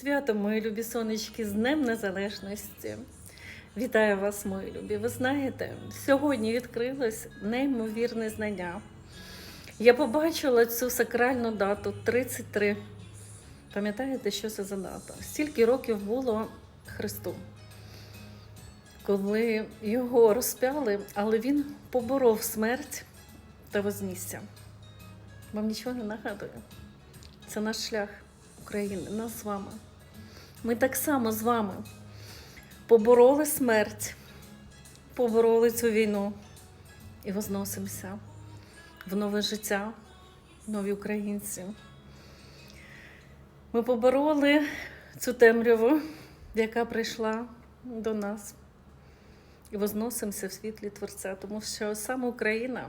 Свято, мої любі сонечки, з Днем Незалежності. Вітаю вас, мої любі. Ви знаєте, сьогодні відкрилось неймовірне знання. Я побачила цю сакральну дату 33. Пам'ятаєте, що це за дата? Стільки років було Христу, коли його розпяли, але він поборов смерть та вознісся. Вам нічого не нагадує? Це наш шлях України, нас з вами. Ми так само з вами побороли смерть, побороли цю війну і возносимося в нове життя, нові українці. Ми побороли цю темряву, яка прийшла до нас, і возносимося в світлі Творця, тому що саме Україна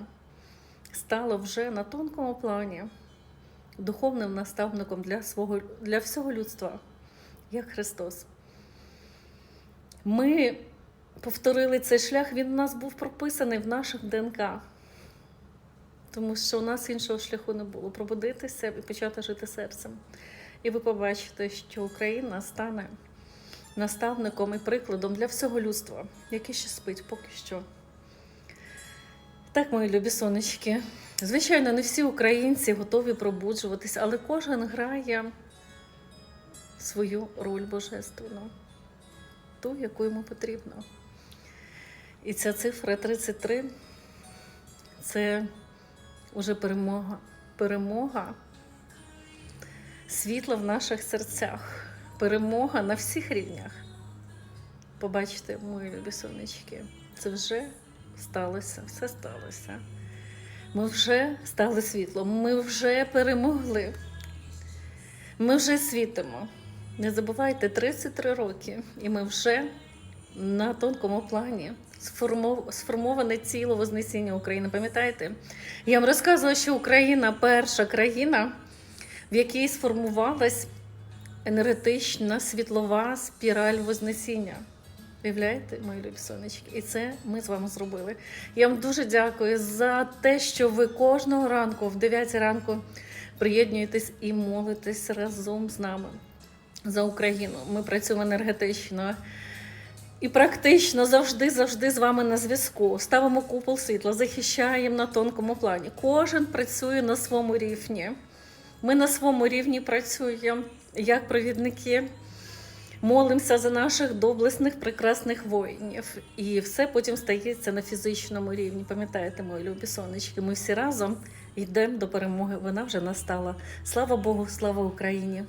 стала вже на тонкому плані духовним наставником для, свого, для всього людства, як Христос. Ми повторили цей шлях, він у нас був прописаний в наших ДНК, тому що у нас іншого шляху не було пробудитися і почати жити серцем. І ви побачите, що Україна стане наставником і прикладом для всього людства, яке ще спить поки що. Так, мої любі сонечки. Звичайно, не всі українці готові пробуджуватися, але кожен грає свою роль божественну, ту, яку йому потрібно. І ця цифра 33 це вже перемога. Перемога світла в наших серцях, перемога на всіх рівнях. Побачите, мої любі сонечки, це вже сталося, все сталося. Ми вже стали світлом, ми вже перемогли. Ми вже світимо. Не забувайте, 33 роки, і ми вже на тонкому плані сформоване ціло Вознесіння України. Пам'ятаєте? Я вам розказувала, що Україна перша країна, в якій сформувалась енергетична світлова спіраль Вознесіння. Уявляєте, мої любі сонечки, і це ми з вами зробили. Я вам дуже дякую за те, що ви кожного ранку, в 9 ранку, приєднуєтесь і молитесь разом з нами за Україну. Ми працюємо енергетично і практично завжди, завжди з вами на зв'язку. Ставимо купол світла, захищаємо на тонкому плані. Кожен працює на своєму рівні. Ми на своєму рівні працюємо як провідники. Молимося за наших доблесних, прекрасних воїнів. І все потім стається на фізичному рівні. Пам'ятаєте, мої любі сонечки, ми всі разом йдемо до перемоги. Вона вже настала. Слава Богу, слава Україні!